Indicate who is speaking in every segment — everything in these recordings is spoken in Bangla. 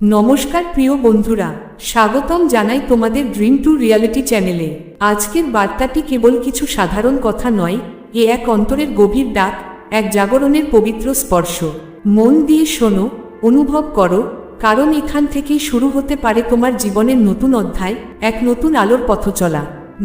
Speaker 1: নমস্কার প্রিয় বন্ধুরা, স্বাগতম জানাই তোমাদের ড্রিম টু রিয়ালিটি চ্যানেলে আজকের বার্তাটি কেবল কিছু সাধারণ কথা নয়, এ এক অন্তরের গভীর ডাক, এক জাগরণের পবিত্র স্পর্শ। মন দিয়ে শোনো, অনুভব করো, কারণ এখান থেকেই শুরু হতে পারে তোমার জীবনের নতুন অধ্যায়, এক নতুন আলোর পথ চলা।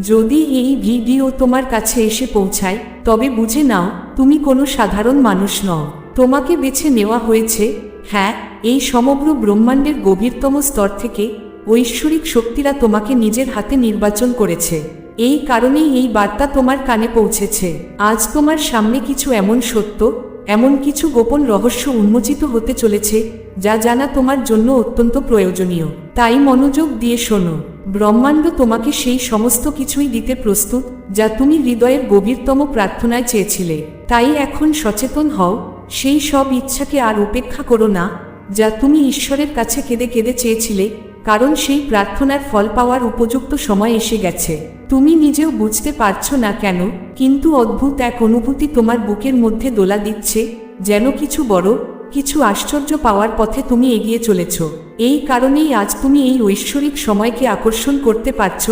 Speaker 1: যদি এই ভিডিও তোমার কাছে এসে পৌঁছায়, তবে বুঝে নাও, তুমি কোনো সাধারণ মানুষ নও। তোমাকে বেছে নেওয়া হয়েছে হ্যাঁ এই সমগ্র ব্রহ্মাণ্ডের গভীরতম স্তর থেকে ঐশ্বরিক শক্তিরা তোমাকে নিজের হাতে নির্বাচন করেছে। এই কারণেই এই বার্তা তোমার কানে পৌঁছেছে। আজ তোমার সামনে কিছু এমন সত্য, এমন কিছু গোপন রহস্য উন্মোচিত হতে চলেছে, যা জানা তোমার জন্য অত্যন্ত প্রয়োজনীয়। তাই মনোযোগ দিয়ে শোনো। ব্রহ্মাণ্ড তোমাকে সেই সমস্ত কিছুই দিতে প্রস্তুত, যা তুমি হৃদয়ের গভীরতম প্রার্থনায় চেয়েছিলে। তাই এখন সচেতন হও, সেই সব ইচ্ছাকে আর উপেক্ষা করো না যা তুমি ঈশ্বরের কাছে কেঁদে কেঁদে চেয়েছিলে, কারণ সেই প্রার্থনার ফল পাওয়ার উপযুক্ত সময় এসে গেছে। তুমি নিজেও বুঝতে পারছ না কেন, কিন্তু অদ্ভুত এক অনুভূতি তোমার বুকের মধ্যে দোলা দিচ্ছে, যেন কিছু বড়, কিছু আশ্চর্য পাওয়ার পথে তুমি এগিয়ে চলেছ। এই কারণেই আজ তুমি এই ঐশ্বরিক সময়কে আকর্ষণ করতে পারছ,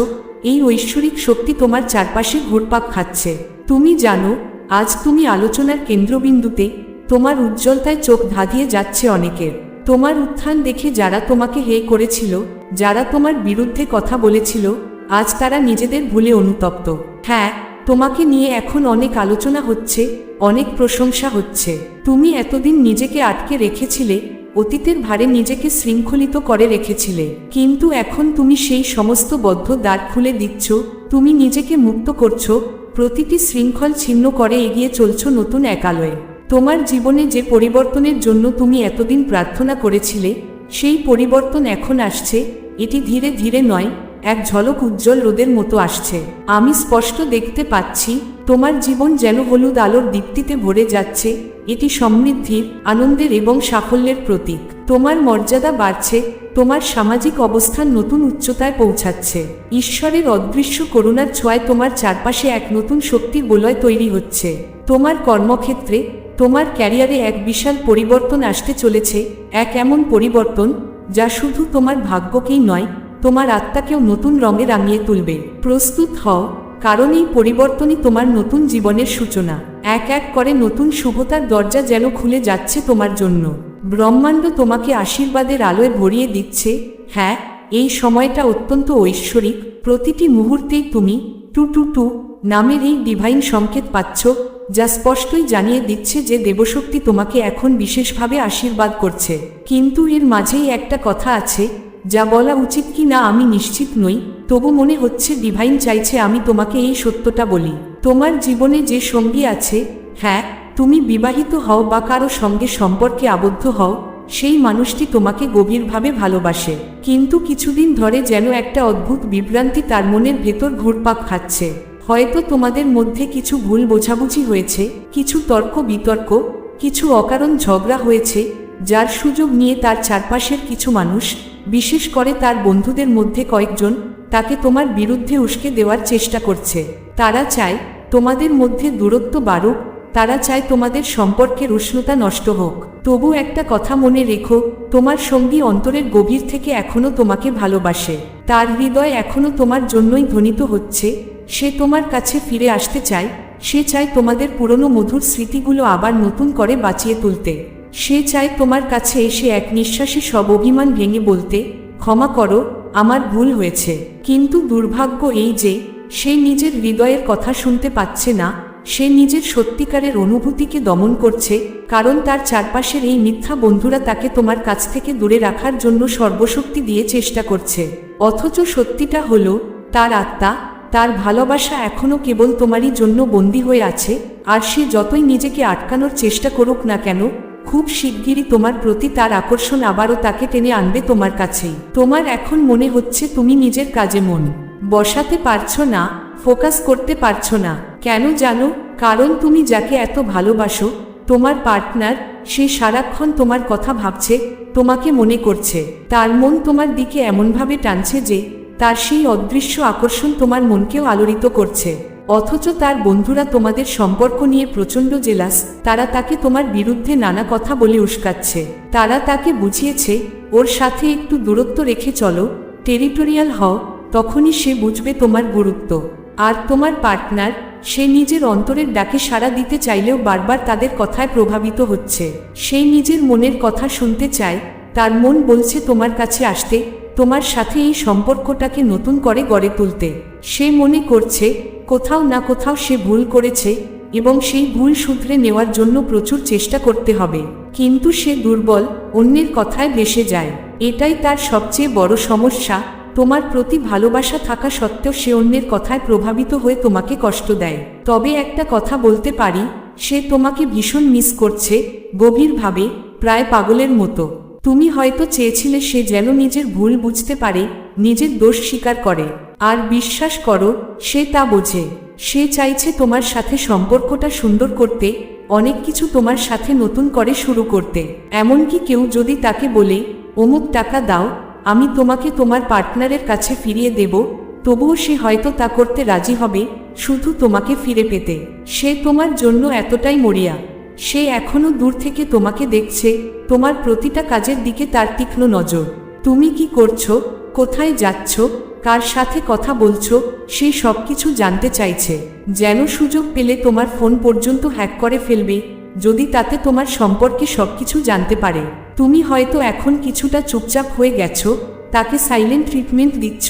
Speaker 1: এই ঐশ্বরিক শক্তি তোমার চারপাশে ঘুরপাক খাচ্ছে। তুমি জানো, আজ তুমি আলোচনার কেন্দ্রবিন্দুতে তোমার উজ্জ্বলতায় চোখ ধাঁধিয়ে যাচ্ছে অনেকের। তোমার উত্থান দেখে যারা তোমাকে হে করেছিল, যারা তোমার বিরুদ্ধে কথা বলেছিল, আজ তারা নিজেদের ভুলে অনুতপ্ত। হ্যাঁ তোমাকে নিয়ে এখন অনেক আলোচনা হচ্ছে, অনেক প্রশংসা হচ্ছে। তুমি এতদিন নিজেকে আটকে রেখেছিলে, অতীতের ভারে নিজেকে শৃঙ্খলিত করে রেখেছিলে। কিন্তু এখন তুমি সেই সমস্ত বদ্ধ দ্বার খুলে দিচ্ছ, তুমি নিজেকে মুক্ত করছ, প্রতিটি শৃঙ্খল ছিন্ন করে এগিয়ে চলছ নতুন একালয়ে। তোমার জীবনে যে পরিবর্তনের জন্য তুমি এতদিন প্রার্থনা করেছিলে, সেই পরিবর্তন এখন আসছে, এটি ধীরে ধীরে নয়, এক ঝলক উজ্জ্বল রোদের মতো আসছে। আমি স্পষ্ট দেখতে পাচ্ছি, তোমার জীবন যেন হলুদ আলোর দীপ্তিতে ভরে যাচ্ছে, এটি সমৃদ্ধির, আনন্দের এবং সাফল্যের প্রতীক। তোমার মর্যাদা বাড়ছে, তোমার সামাজিক অবস্থান নতুন উচ্চতায় পৌঁছাচ্ছে। ঈশ্বরের অদৃশ্য করুণার ছোঁয়ায় তোমার চারপাশে এক নতুন শক্তির বলয় তৈরি হচ্ছে। তোমার কর্মক্ষেত্রে তোমার ক্যারিয়ারে এক বিশাল পরিবর্তন আসতে চলেছে, এক এমন পরিবর্তন যা শুধু তোমার ভাগ্যকেই নয়, তোমার আত্মাকেও নতুন রঙে রাঙিয়ে তুলবে। প্রস্তুত হও, কারণ এই পরিবর্তনই তোমার নতুন জীবনের সূচনা। এক এক করে নতুন শুভতার দরজা যেন খুলে যাচ্ছে তোমার জন্য। ব্রহ্মাণ্ড তোমাকে আশীর্বাদের আলোয় ভরিয়ে দিচ্ছে। হ্যাঁ এই সময়টা অত্যন্ত ঐশ্বরিক। প্রতিটি মুহূর্তেই তুমি টু টু টু নামের এই ডিভাইন সংকেত পাচ্ছ। যা স্পষ্টই জানিয়ে দিচ্ছে যে দেবশক্তি তোমাকে এখন বিশেষভাবে আশীর্বাদ করছে। কিন্তু এর মাঝেই একটা কথা আছে, যা বলা উচিত কি না আমি নিশ্চিত নই, তবু মনে হচ্ছে ডিভাইন চাইছে আমি তোমাকে এই সত্যটা বলি। তোমার জীবনে যে সঙ্গী আছে হ্যাঁ তুমি বিবাহিত হও বা কারও সঙ্গে সম্পর্কে আবদ্ধ হও, সেই মানুষটি তোমাকে গভীরভাবে ভালোবাসে। কিন্তু কিছুদিন ধরে যেন একটা অদ্ভুত বিভ্রান্তি তার মনের ভেতর ঘুরপাক খাচ্ছে। হয়তো তোমাদের মধ্যে কিছু ভুল বোঝাবুঝি হয়েছে, কিছু তর্ক বিতর্ক, কিছু অকারণ ঝগড়া হয়েছে, যার সুযোগ নিয়ে তার চারপাশের কিছু মানুষ, বিশেষ করে তার বন্ধুদের মধ্যে কয়েকজন, তাকে তোমার বিরুদ্ধে উস্কে দেওয়ার চেষ্টা করছে। তারা চায় তোমাদের মধ্যে দূরত্ব বাড়ুক, তারা চায় তোমাদের সম্পর্কের উষ্ণতা নষ্ট হোক। তবু একটা কথা মনে রেখো, তোমার সঙ্গী অন্তরের গভীর থেকে এখনও তোমাকে ভালোবাসে। তার হৃদয় এখনও তোমার জন্যই ধ্বনিত হচ্ছে সে তোমার কাছে ফিরে আসতে চায়, সে চায় তোমাদের পুরনো মধুর স্মৃতিগুলো আবার নতুন করে বাঁচিয়ে তুলতে। সে চায় তোমার কাছে এসে এক নিঃশ্বাসে সব অভিমান ভেঙে বলতে, ক্ষমা করো, আমার ভুল হয়েছে। কিন্তু দুর্ভাগ্য এই যে, সে নিজের হৃদয়ের কথা শুনতে পাচ্ছে না, সে নিজের সত্যিকারের অনুভূতিকে দমন করছে, কারণ তার চারপাশের এই মিথ্যা বন্ধুরা তাকে তোমার কাছ থেকে দূরে রাখার জন্য সর্বশক্তি দিয়ে চেষ্টা করছে। অথচ সত্যিটা হলো, তার আত্মা তার ভালোবাসা এখনও কেবল তোমারই জন্য বন্দী হয়ে আছে, আর সে যতই নিজেকে আটকানোর চেষ্টা করুক না কেন, খুব শিগগিরই তোমার প্রতি তার আকর্ষণ আবারও তাকে টেনে আনবে তোমার কাছেই। তোমার এখন মনে হচ্ছে তুমি নিজের কাজে মন বসাতে পারছ না, ফোকাস করতে পারছ না। কেন জানো? কারণ তুমি যাকে এত ভালোবাসো, তোমার পার্টনার, সে সারাক্ষণ তোমার কথা ভাবছে, তোমাকে মনে করছে। তার মন তোমার দিকে এমনভাবে টানছে যে তার সেই অদৃশ্য আকর্ষণ তোমার মনকেও আলোড়িত করছে। অথচ তার বন্ধুরা তোমাদের সম্পর্ক নিয়ে প্রচণ্ড জেলাস, তারা তাকে তোমার বিরুদ্ধে নানা কথা বলে উস্কাচ্ছে। তারা তাকে বুঝিয়েছে, ওর সাথে একটু দূরত্ব রেখে চলো, টেরিটোরিয়াল হও, তখনই সে বুঝবে তোমার গুরুত্ব। আর তোমার পার্টনার, সে নিজের অন্তরের ডাকে সাড়া দিতে চাইলেও বারবার তাদের কথায় প্রভাবিত হচ্ছে। সে নিজের মনের কথা শুনতে চায়, তার মন বলছে তোমার কাছে আসতে তোমার সাথে এই সম্পর্কটাকে নতুন করে গড়ে তুলতে। সে মনে করছে, কোথাও না কোথাও সে ভুল করেছে এবং সেই ভুল শুধরে নেওয়ার জন্য প্রচুর চেষ্টা করতে হবে। কিন্তু সে দুর্বল, অন্যের কথায় ভেসে যায়। এটাই তার সবচেয়ে বড় সমস্যা, তোমার প্রতি ভালোবাসা থাকা সত্ত্বেও সে অন্যের কথায় প্রভাবিত হয়ে তোমাকে কষ্ট দেয়। তবে একটা কথা বলতে পারি, সে তোমাকে ভীষণ মিস করছে, গভীরভাবে, প্রায় পাগলের মতো। তুমি হয়তো চেয়েছিলে সে যেন নিজের ভুল বুঝতে পারে, নিজের দোষ স্বীকার করে। আর বিশ্বাস করো, সে তা বোঝে। সে চাইছে তোমার সাথে সম্পর্কটা সুন্দর করতে, অনেক কিছু তোমার সাথে নতুন করে শুরু করতে। এমনকি কেউ যদি তাকে বলে, অমুক টাকা দাও, আমি তোমাকে তোমার পার্টনারের কাছে ফিরিয়ে দেব। তবুও সে হয়তো তা করতে রাজি হবে, শুধু তোমাকে ফিরে পেতে। সে তোমার জন্য এতটাই মরিয়া। সে এখনও দূর থেকে তোমাকে দেখছে, তোমার প্রতিটা কাজের দিকে তার তীক্ষ্ণ নজর। তুমি কি করছ? কোথায় যাচ্ছ? কার সাথে কথা বলছো? সে সব কিছু জানতে চাইছে। যেন সুযোগ পেলে তোমার ফোন পর্যন্ত হ্যাক করে ফেলবে, যদি তাতে তোমার সম্পর্কে সবকিছু জানতে পারে। তুমি হয়তো এখন কিছুটা চুপচাপ হয়ে গেছো, তাকে সাইলেন্ট ট্রিটমেন্ট দিচ্ছ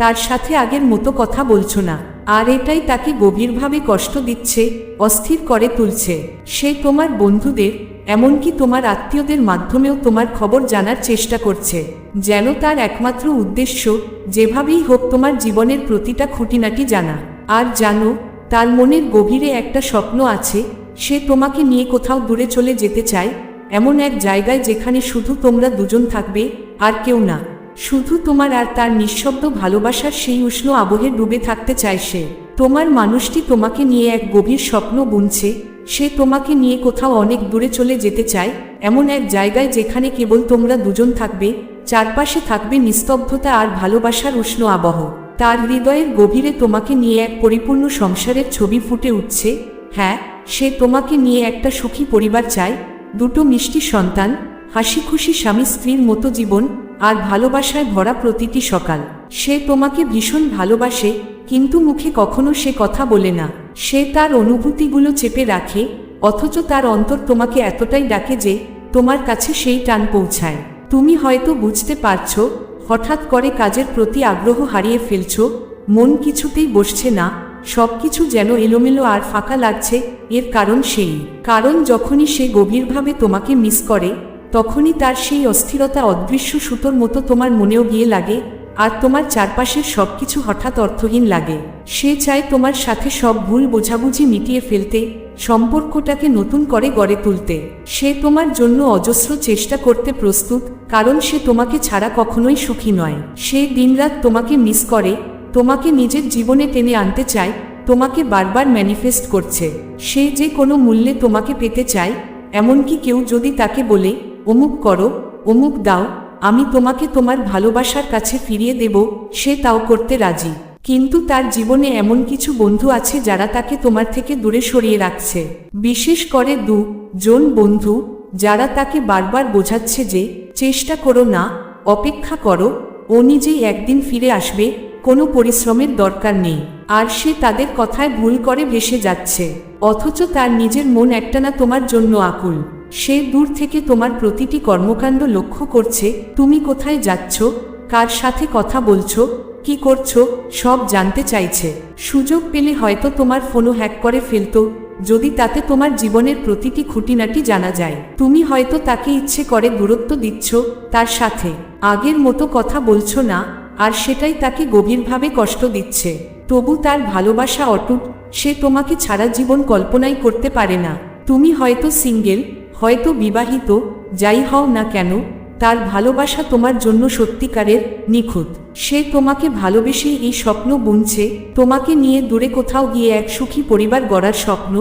Speaker 1: তার সাথে আগের মতো কথা বলছো না। আর এটাই তাকে গভীরভাবে কষ্ট দিচ্ছে, অস্থির করে তুলছে। সে তোমার বন্ধুদের, এমনকি তোমার আত্মীয়দের মাধ্যমেও তোমার খবর জানার চেষ্টা করছে। যেন তার একমাত্র উদ্দেশ্য, যেভাবেই হোক তোমার জীবনের প্রতিটা খুঁটিনাটি জানা। আর জানো, তার মনের গভীরে একটা স্বপ্ন আছে, সে তোমাকে নিয়ে কোথাও দূরে চলে যেতে চায়, এমন এক জায়গায় যেখানে শুধু তোমরা দুজন থাকবে, আর কেউ না। শুধু তোমার আর তার নিঃশব্দ ভালোবাসার সেই উষ্ণ আবহে ডুবে থাকতে চায় সে। তোমার মানুষটি তোমাকে নিয়ে এক গভীর স্বপ্ন বুনছে। সে তোমাকে নিয়ে কোথাও অনেক দূরে চলে যেতে চায়। এমন এক জায়গায় যেখানে কেবল তোমরা দুজন থাকবে, চারপাশে থাকবে নিস্তব্ধতা আর ভালোবাসার উষ্ণ আবহ। তার হৃদয়ের গভীরে তোমাকে নিয়ে এক পরিপূর্ণ সংসারের ছবি ফুটে উঠছে। হ্যাঁ সে তোমাকে নিয়ে একটা সুখী পরিবার চায়। দুটো মিষ্টি সন্তান হাসি খুশি স্বামী স্ত্রীর মতো জীবন আর ভালোবাসায় ভরা প্রতিটি সকাল। সে তোমাকে ভীষণ ভালোবাসে, কিন্তু মুখে কখনো সে কথা বলে না। সে তার অনুভূতিগুলো চেপে রাখে, অথচ তার অন্তর তোমাকে এতটাই ডাকে যে তোমার কাছে সেই টান পৌঁছায়। তুমি হয়তো বুঝতে পারছ, হঠাৎ করে কাজের প্রতি আগ্রহ হারিয়ে ফেলছ, মন কিছুতেই বসছে না, সবকিছু যেন এলোমেলো আর ফাঁকা লাগছে, এর কারণ সেই। কারণ যখনই সে গভীরভাবে তোমাকে মিস করে তখনই তার সেই অস্থিরতা অদৃশ্য সুতোর মতো তোমার মনেও গিয়ে লাগে, আর তোমার চারপাশের সবকিছু হঠাৎ অর্থহীন লাগে। সে চায় তোমার সাথে সব ভুল বোঝাবুঝি মিটিয়ে ফেলতে, সম্পর্কটাকে নতুন করে গড়ে তুলতে। সে তোমার জন্য অজস্র চেষ্টা করতে প্রস্তুত, কারণ সে তোমাকে ছাড়া কখনোই সুখী নয়। সে দিনরাত তোমাকে মিস করে, তোমাকে নিজের জীবনে টেনে আনতে চায়, তোমাকে বারবার ম্যানিফেস্ট করছে। সে যে কোনো মূল্যে তোমাকে পেতে চায়, এমনকি কেউ যদি তাকে বলে অমুক করো, অমুক দাও, আমি তোমাকে তোমার ভালোবাসার কাছে ফিরিয়ে দেব, সে তাও করতে রাজি। কিন্তু তার জীবনে এমন কিছু বন্ধু আছে যারা তাকে তোমার থেকে দূরে সরিয়ে রাখছে। বিশেষ করে দু জন বন্ধু, যারা তাকে বারবার বোঝাচ্ছে যে, চেষ্টা করো না, অপেক্ষা করো, ও নিজেই একদিন ফিরে আসবে, কোনো পরিশ্রমের দরকার নেই। আর সে তাদের কথায় ভুল করে ভেসে যাচ্ছে। অথচ তার নিজের মন একটানা তোমার জন্য আকুল। সে দূর থেকে তোমার প্রতিটি কর্মকাণ্ড লক্ষ্য করছে, তুমি কোথায় যাচ্ছ, কার সাথে কথা বলছো, কি করছ, সব জানতে চাইছে। সুযোগ পেলে হয়তো তোমার ফোনও হ্যাক করে ফেলতো, যদি তাতে তোমার জীবনের প্রতিটি খুঁটিনাটি জানা যায়। তুমি হয়তো তাকে ইচ্ছে করে দূরত্ব দিচ্ছ, তার সাথে। আগের মতো কথা বলছো না, আর সেটাই তাকে গভীরভাবে কষ্ট দিচ্ছে। তবু তার ভালোবাসা অটুট, সে তোমাকে ছাড়া জীবন কল্পনাই করতে পারে না। তুমি হয়তো সিঙ্গেল হয়তো বিবাহিত, যাই হও না কেন, তার ভালোবাসা তোমার জন্য সত্যিকারের নিখুঁত। সে তোমাকে ভালোবেসে এই স্বপ্ন বুনছে, তোমাকে নিয়ে দূরে কোথাও গিয়ে এক সুখী পরিবার গড়ার স্বপ্ন,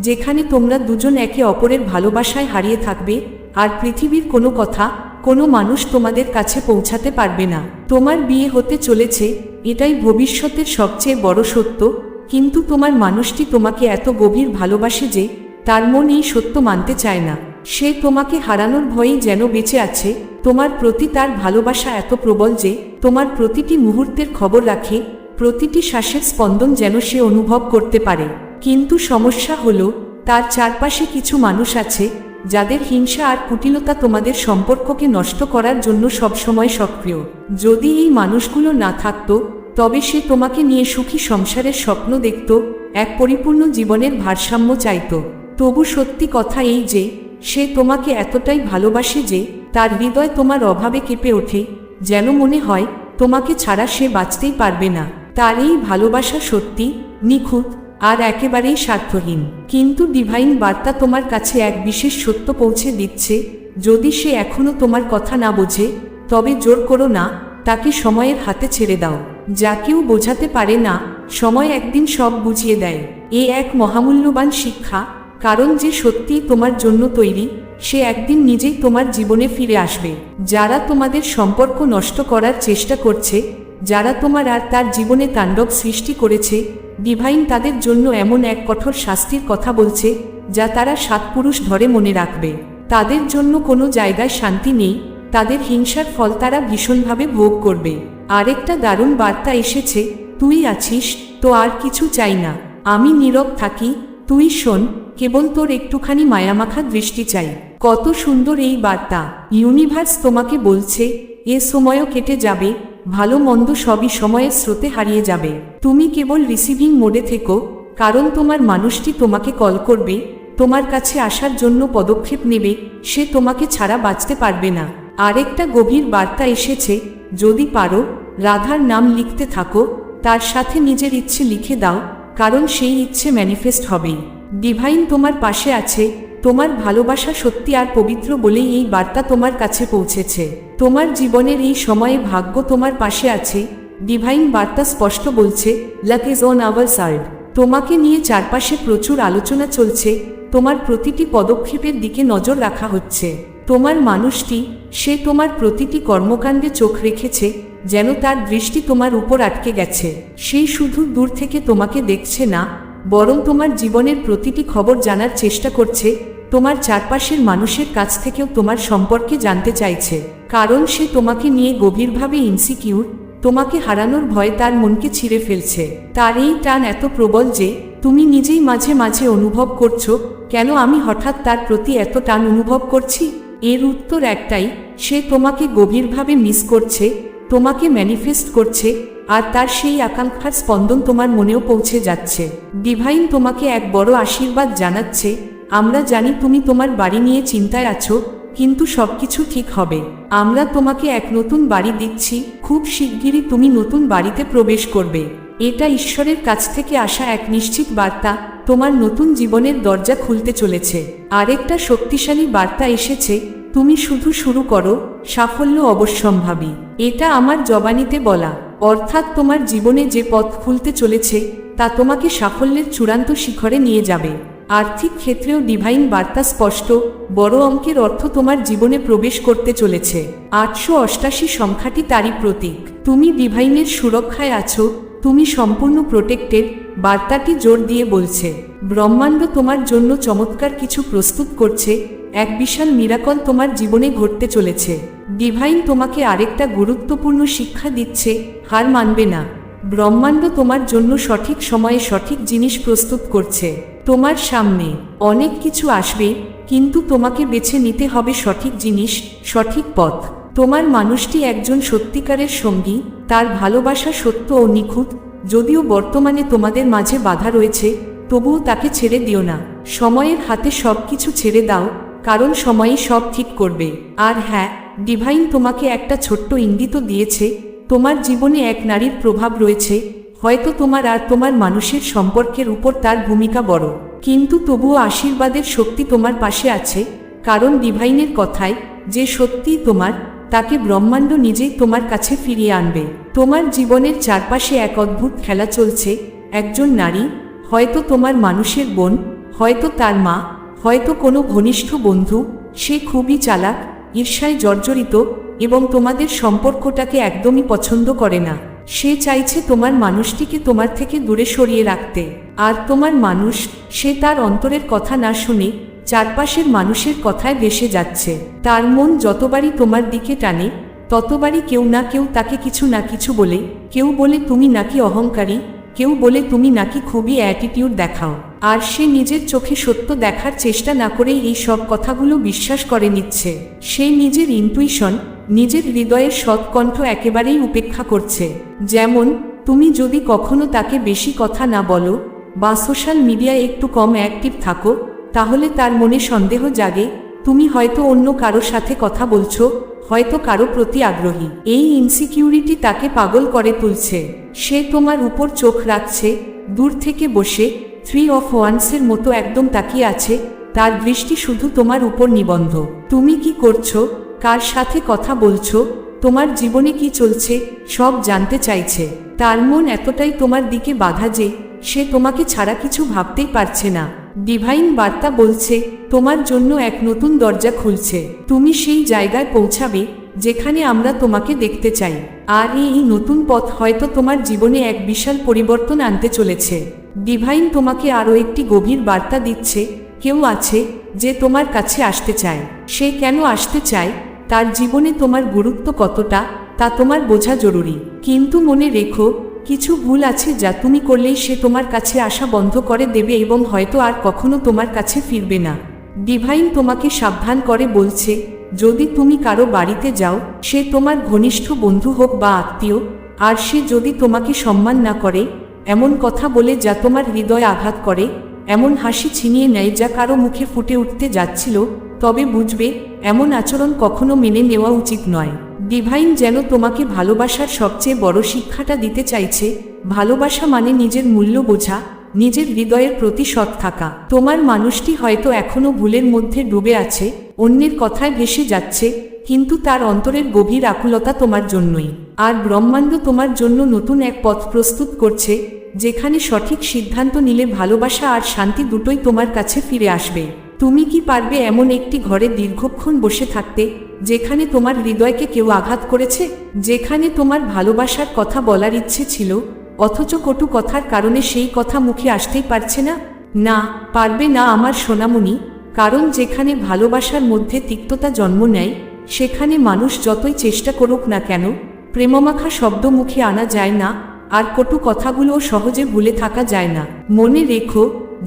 Speaker 1: যেখানে তোমরা দুজন একে অপরের ভালোবাসায় হারিয়ে থাকবে, আর পৃথিবীর কোনো কথা, কোনো মানুষ তোমাদের কাছে পৌঁছাতে পারবে না। তোমার বিয়ে হতে চলেছে, এটাই ভবিষ্যতের সবচেয়ে বড় সত্য, কিন্তু তোমার মানুষটি তোমাকে এত গভীর ভালোবাসে যে তার মন এই সত্য মানতে চায় না। সে তোমাকে হারানোর ভয়েই যেন বেঁচে আছে, তোমার প্রতি তার ভালোবাসা এত প্রবল যে, তোমার প্রতিটি মুহূর্তের খবর রাখে, প্রতিটি শ্বাসের স্পন্দন যেন সে অনুভব করতে পারে। কিন্তু সমস্যা হলো, তার চারপাশে কিছু মানুষ আছে, যাদের হিংসা আর কুটিলতা তোমাদের সম্পর্ককে নষ্ট করার জন্য সবসময় সক্রিয়। যদি এই মানুষগুলো না থাকতো, তবে সে তোমাকে নিয়ে সুখী সংসারের স্বপ্ন দেখত, এক পরিপূর্ণ জীবনের ভারসাম্য চাইত। তবু সত্যি কথা এই যে, সে তোমাকে এতটাই ভালোবাসে যে, তার হৃদয় তোমার অভাবে কেঁপে ওঠে, যেন মনে হয়, তোমাকে ছাড়া সে বাঁচতেই পারবে না। তার এই ভালোবাসা সত্যি, নিখুঁত, আর একেবারেই স্বার্থহীন। কিন্তু ডিভাইন বার্তা তোমার কাছে এক বিশেষ সত্য পৌঁছে দিচ্ছে, যদি সে এখনও তোমার কথা না বোঝে, তবে জোর করো না, তাকে সময়ের হাতে ছেড়ে দাও। যা কেউ বোঝাতে পারে না, সময় একদিন সব বুঝিয়ে দেয়। এ এক মহামূল্যবান শিক্ষা কারণ যে সত্যিই তোমার জন্য তৈরি, সে একদিন নিজেই তোমার জীবনে ফিরে আসবে। যারা তোমাদের সম্পর্ক নষ্ট করার চেষ্টা করছে, যারা তোমার আর তার জীবনে তাণ্ডব সৃষ্টি করেছে, ডিভাইন তাদের জন্য এমন এক কঠোর শাস্তির কথা বলছে, যা তারা সাত পুরুষ ধরে মনে রাখবে। তাদের জন্য কোনো জায়গায় শান্তি নেই, তাদের হিংসার ফল তারা ভীষণভাবে ভোগ করবে। আরেকটা দারুণ বার্তা এসেছে, তুই আছিস, তো আর কিছু চাই না। আমি নীরব থাকি তুই শোন, কেবল তোর একটুখানি মায়ামাখা দৃষ্টি চাই। কত সুন্দর এই বার্তা। ইউনিভার্স তোমাকে বলছে, এ সময়ও কেটে যাবে, ভালো মন্দ সবই সময়ের স্রোতে হারিয়ে যাবে। তুমি কেবল রিসিভিং মোডে থেকো, কারণ তোমার মানুষটি তোমাকে কল করবে, তোমার কাছে আসার জন্য পদক্ষেপ নেবে, সে তোমাকে ছাড়া বাঁচতে পারবে না। আরেকটা গভীর বার্তা এসেছে, যদি পারো, রাধার নাম লিখতে থাকো, তার সাথে নিজের ইচ্ছে লিখে দাও কারণ সেই ইচ্ছে ম্যানিফেস্ট হবেই। ডিভাইন তোমার পাশে আছে, তোমার ভালোবাসা সত্যি আর পবিত্র বলেই এই বার্তা তোমার কাছে পৌঁছেছে। তোমার জীবনের এই সময়ে ভাগ্য তোমার পাশে আছে ডিভাইন বার্তা স্পষ্ট বলছে luck is on our side তোমাকে নিয়ে চারপাশে প্রচুর আলোচনা চলছে, তোমার প্রতিটি পদক্ষেপের দিকে নজর রাখা হচ্ছে। তোমার মানুষটি, সে তোমার প্রতিটি কর্মকাণ্ডে চোখ রেখেছে যেন তার দৃষ্টি তোমার উপর আটকে গেছে। সেই শুধু দূর থেকে তোমাকে দেখছে না, বরং তোমার জীবনের প্রতিটি খবর জানার চেষ্টা করছে, তোমার চারপাশের মানুষের কাছ থেকেও তোমার সম্পর্কে জানতে চাইছে। কারণ সে তোমাকে নিয়ে গভীরভাবে ইনসিকিউর তোমাকে হারানোর ভয়ে তার মনকে ছিঁড়ে ফেলছে। তার এই টান এত প্রবল যে, তুমি নিজেই মাঝে মাঝে অনুভব করছ, কেন আমি হঠাৎ তার প্রতি এত টান অনুভব করছি? এর উত্তর একটাই, সে তোমাকে গভীরভাবে মিস করছে তোমাকে ম্যানিফেস্ট করছে, আর তার সেই আকাঙ্ক্ষার স্পন্দন তোমার মনেও পৌঁছে যাচ্ছে। ডিভাইন তোমাকে এক বড় আশীর্বাদ জানাচ্ছে, আমরা জানি তুমি তোমার বাড়ি নিয়ে চিন্তায় আছো, কিন্তু সবকিছু ঠিক হবে। আমরা তোমাকে এক নতুন বাড়ি দিচ্ছি, খুব শিগগিরই তুমি নতুন বাড়িতে প্রবেশ করবে। এটা ঈশ্বরের কাছ থেকে আসা এক নিশ্চিত বার্তা, তোমার নতুন জীবনের দরজা খুলতে চলেছে। আরেকটা শক্তিশালী বার্তা এসেছে তুমি শুধু শুরু করো, সাফল্য অবশ্যম্ভাবী। এটা আমার জবানিতে বলা। অর্থাৎ তোমার জীবনে যে পথ খুলতে চলেছে, তা তোমাকে সাফল্যের চূড়ান্ত শিখরে নিয়ে যাবে। আর্থিক ক্ষেত্রেও ডিভাইন বার্তা স্পষ্ট, বড় অঙ্কের অর্থ তোমার জীবনে প্রবেশ করতে চলেছে। আটশো অষ্টাশি সংখ্যাটি তারই প্রতীক। তুমি ডিভাইনের সুরক্ষায় আছো, তুমি সম্পূর্ণ প্রোটেক্টেড বার্তাটি জোর দিয়ে বলছে। ব্রহ্মাণ্ড তোমার জন্য চমৎকার কিছু প্রস্তুত করছে এক বিশাল মিরাকল তোমার জীবনে ঘটতে চলেছে। ডিভাইন তোমাকে আরেকটা গুরুত্বপূর্ণ শিক্ষা দিচ্ছে, হার মানবে না। ব্রহ্মাণ্ড তোমার জন্য সঠিক সময়ে সঠিক জিনিস প্রস্তুত করছে। তোমার সামনে অনেক কিছু আসবে, কিন্তু তোমাকে বেছে নিতে হবে সঠিক জিনিস, সঠিক পথ। তোমার মানুষটি একজন সত্যিকারের সঙ্গী, তার ভালোবাসা সত্য ও নিখুঁত। যদিও বর্তমানে তোমাদের মাঝে বাধা রয়েছে, তবুও তাকে ছেড়ে দিও না। সময়ের হাতে সব কিছু ছেড়ে দাও কারণ সময়ই সব ঠিক করবে। আর হ্যাঁ ডিভাইন তোমাকে একটা ছোট্ট ইঙ্গিত দিয়েছে, তোমার জীবনে এক নারীর প্রভাব রয়েছে, হয়তো তোমার আর তোমার মানুষের সম্পর্কের উপর তার ভূমিকা বড়। কিন্তু তবুও আশীর্বাদের শক্তি তোমার পাশে আছে, কারণ ডিভাইনের কথায়, যে সত্যিই তোমার, তাকে ব্রহ্মাণ্ড নিজেই তোমার কাছে ফিরিয়ে আনবে। তোমার জীবনের চারপাশে এক অদ্ভুত খেলা চলছে, একজন নারী, হয়তো তোমার মানুষের বোন, হয়তো তার মা হয়তো কোনো ঘনিষ্ঠ বন্ধু, সে খুবই চালাক, ঈর্ষায় জর্জরিত এবং তোমাদের সম্পর্কটাকে একদমই পছন্দ করে না। সে চাইছে তোমার মানুষটিকে তোমার থেকে দূরে সরিয়ে রাখতে। আর তোমার মানুষ, সে তার অন্তরের কথা না শুনে চারপাশের মানুষের কথায় ভেসে যাচ্ছে। তার মন যতবারই তোমার দিকে টানে, ততবারই কেউ না কেউ তাকে কিছু না কিছু বলে, কেউ বলে তুমি নাকি অহংকারী কেউ বলে তুমি নাকি খুবই অ্যাটিটিউড দেখাও। আর সে নিজের চোখে সত্য দেখার চেষ্টা না করেই এই সব কথাগুলো বিশ্বাস করে নিচ্ছে। সে নিজের ইন্টুইশন নিজের হৃদয়ের সৎকণ্ঠ একেবারেই উপেক্ষা করছে। যেমন, তুমি যদি কখনো তাকে বেশি কথা না বলো, বা সোশ্যাল মিডিয়ায় একটু কম অ্যাক্টিভ থাকো, তাহলে তার মনে সন্দেহ জাগে তুমি হয়তো অন্য কারও সাথে কথা বলছো, হয়তো কারও প্রতি আগ্রহী। এই ইনসিকিউরিটি তাকে পাগল করে তুলছে। সে তোমার উপর চোখ রাখছে, দূর থেকে বসে থ্রি অফ ওয়ান্সের মতো একদম তাকিয়ে আছে, তার দৃষ্টি শুধু তোমার উপর নিবন্ধ। তুমি কি করছ? কার সাথে কথা বলছো? তোমার জীবনে কি চলছে? সব জানতে চাইছে। তার মন এতটাই তোমার দিকে বাধা যে, সে তোমাকে ছাড়া কিছু ভাবতেই পারছে না। ডিভাইন বার্তা বলছে, তোমার জন্য এক নতুন দরজা খুলছে। তুমি সেই জায়গায় পৌঁছাবে, যেখানে আমরা তোমাকে দেখতে চাই। আর এই নতুন পথ হয়তো তোমার জীবনে এক বিশাল পরিবর্তন আনতে চলেছে। ডিভাইন তোমাকে আরও একটি গভীর বার্তা দিচ্ছে, কেউ আছে যে তোমার কাছে আসতে চায়। সে কেন আসতে চায়? তার জীবনে তোমার গুরুত্ব কতটা? তা তোমার বোঝা জরুরি। কিন্তু মনে রেখো কিছু ভুল আছে যা তুমি করলেই সে তোমার কাছে আসা বন্ধ করে দেবে এবং হয়তো আর কখনো তোমার কাছে ফিরবে না। ডিভাইন তোমাকে সাবধান করে বলছে, যদি তুমি কারও বাড়িতে যাও, সে তোমার ঘনিষ্ঠ বন্ধু হোক বা আত্মীয়, আর সে যদি তোমাকে সম্মান না করে, এমন কথা বলে যা তোমার হৃদয় আঘাত করে, এমন হাসি ছিনিয়ে নেয় যা কারও মুখে ফুটে উঠতে যাচ্ছিল, তবে বুঝবে, এমন আচরণ কখনো মেনে নেওয়া উচিত নয়। ডিভাইন যেন তোমাকে ভালোবাসার সবচেয়ে বড় শিক্ষাটা দিতে চাইছে, ভালোবাসা মানে নিজের মূল্য বোঝা, নিজের হৃদয়ের প্রতি সৎ থাকা। তোমার মানুষটি হয়তো এখনও ভুলের মধ্যে ডুবে আছে, অন্যের কথায় ভেসে যাচ্ছে, কিন্তু তার অন্তরের গভীর আকুলতা তোমার জন্যই। আর ব্রহ্মাণ্ড তোমার জন্য নতুন এক পথ প্রস্তুত করছে, যেখানে সঠিক সিদ্ধান্ত নিলে ভালোবাসা আর শান্তি দুটোই তোমার কাছে ফিরে আসবে। তুমি কি পারবে এমন একটি ঘরে দীর্ঘক্ষণ বসে থাকতে, যেখানে তোমার হৃদয়কে কেউ আঘাত করেছে? যেখানে তোমার ভালোবাসার কথা বলার ইচ্ছে ছিল, অথচ কটু কথার কারণে সেই কথা মুখে আসতেই পারছে না? না, পারবে না আমার সোনামণি, কারণ যেখানে ভালোবাসার মধ্যে তিক্ততা জন্ম নেয়, সেখানে মানুষ যতই চেষ্টা করুক না কেন, প্রেমমাখা শব্দ মুখে আনা যায় না, আর কটু কথাগুলোও সহজে ভুলে থাকা যায় না। মনে রেখো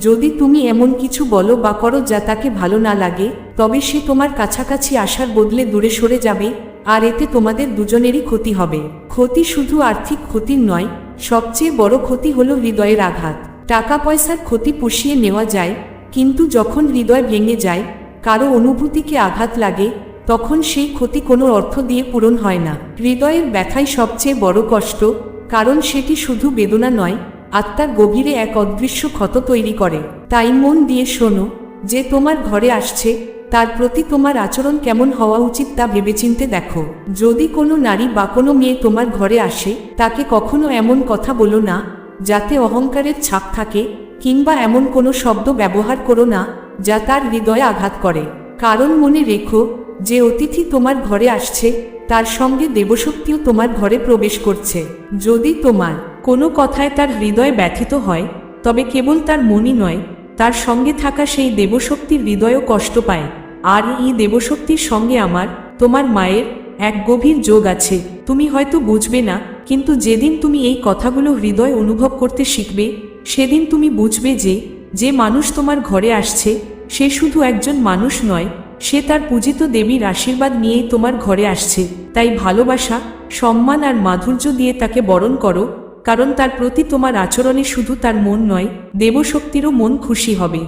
Speaker 1: যদি তুমি এমন কিছু বলো বা করো যা তাকে ভালো না লাগে, তবে সে তোমার কাছাকাছি আসার বদলে দূরে সরে যাবে, আর এতে তোমাদের দুজনেরই ক্ষতি হবে। ক্ষতি শুধু আর্থিক ক্ষতির নয়, সবচেয়ে বড় ক্ষতি হলো হৃদয়ের আঘাত। টাকা পয়সার ক্ষতি পুষিয়ে নেওয়া যায়, কিন্তু যখন হৃদয় ভেঙে যায়, কারও অনুভূতিকে আঘাত লাগে, তখন সেই ক্ষতি কোনো অর্থ দিয়ে পূরণ হয় না। হৃদয়ের ব্যথাই সবচেয়ে বড় কষ্ট, কারণ সেটি শুধু বেদনা নয় আত্মার গভীরে এক অদৃশ্য ক্ষত তৈরি করে। তাই মন দিয়ে শোনো যে তোমার ঘরে আসছে, তার প্রতি তোমার আচরণ কেমন হওয়া উচিত তা ভেবেচিন্তে দেখো। যদি কোনো নারী বা কোনো মেয়ে তোমার ঘরে আসে, তাকে কখনো এমন কথা বলো না, যাতে অহংকারের ছাপ থাকে, কিংবা এমন কোনো শব্দ ব্যবহার করো না, যা তার হৃদয়ে আঘাত করে। কারণ মনে রেখো, যে অতিথি তোমার ঘরে আসছে, তার সঙ্গে দেবশক্তিও তোমার ঘরে প্রবেশ করছে। যদি তোমার কোনো কথায় তার হৃদয় ব্যথিত হয়, তবে কেবল তার মনই নয়, তার সঙ্গে থাকা সেই দেবশক্তির হৃদয়ও কষ্ট পায়। আর এই দেবশক্তির সঙ্গে আমার, তোমার মায়ের, এক গভীর যোগ আছে। তুমি হয়তো বুঝবে না, কিন্তু যেদিন তুমি এই কথাগুলো হৃদয় অনুভব করতে শিখবে, সেদিন তুমি বুঝবে যে যে মানুষ তোমার ঘরে আসছে, সে শুধু একজন মানুষ নয়, সে তার পূজিত দেবীর আশীর্বাদ নিয়েই তোমার ঘরে আসছে। তাই ভালোবাসা, সম্মান আর মাধুর্য দিয়ে তাকে বরণ করো কারণ তার প্রতি তোমার আচরণে শুধু তার মন নয় দেবশক্তিরও মন খুশি হবে।